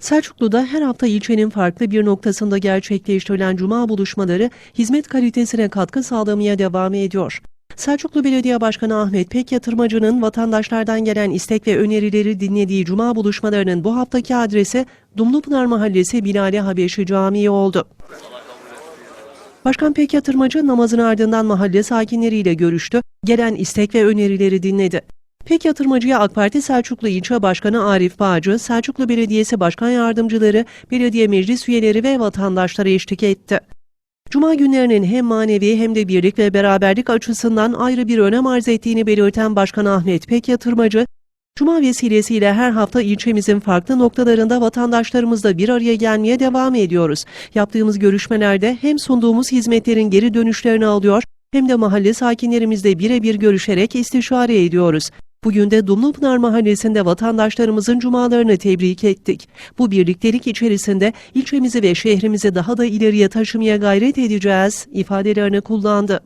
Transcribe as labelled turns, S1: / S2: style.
S1: Selçuklu'da her hafta ilçenin farklı bir noktasında gerçekleştirilen cuma buluşmaları hizmet kalitesine katkı sağlamaya devam ediyor. Selçuklu Belediye Başkanı Ahmet Pek Yatırmacı'nın vatandaşlardan gelen istek ve önerileri dinlediği cuma buluşmalarının bu haftaki adresi Dumlupınar Mahallesi Bilali Habeşi Camii oldu. Başkan Pek Yatırmacı namazın ardından mahalle sakinleriyle görüştü, gelen istek ve önerileri dinledi. Pek Yatırmacı'ya AK Parti Selçuklu İlçe Başkanı Arif Bağcı, Selçuklu Belediyesi Başkan Yardımcıları, belediye meclis üyeleri ve vatandaşlara eşlik etti. Cuma günlerinin hem manevi hem de birlik ve beraberlik açısından ayrı bir önem arz ettiğini belirten Başkan Ahmet Pek Yatırmacı, Cuma vesilesiyle her hafta ilçemizin farklı noktalarında vatandaşlarımızla bir araya gelmeye devam ediyoruz. Yaptığımız görüşmelerde hem sunduğumuz hizmetlerin geri dönüşlerini alıyor hem de mahalle sakinlerimizle birebir görüşerek istişare ediyoruz. Bugün de Dumlupınar Mahallesi'nde vatandaşlarımızın cumalarını tebrik ettik. Bu birliktelik içerisinde ilçemizi ve şehrimizi daha da ileriye taşımaya gayret edeceğiz ifadelerini kullandı.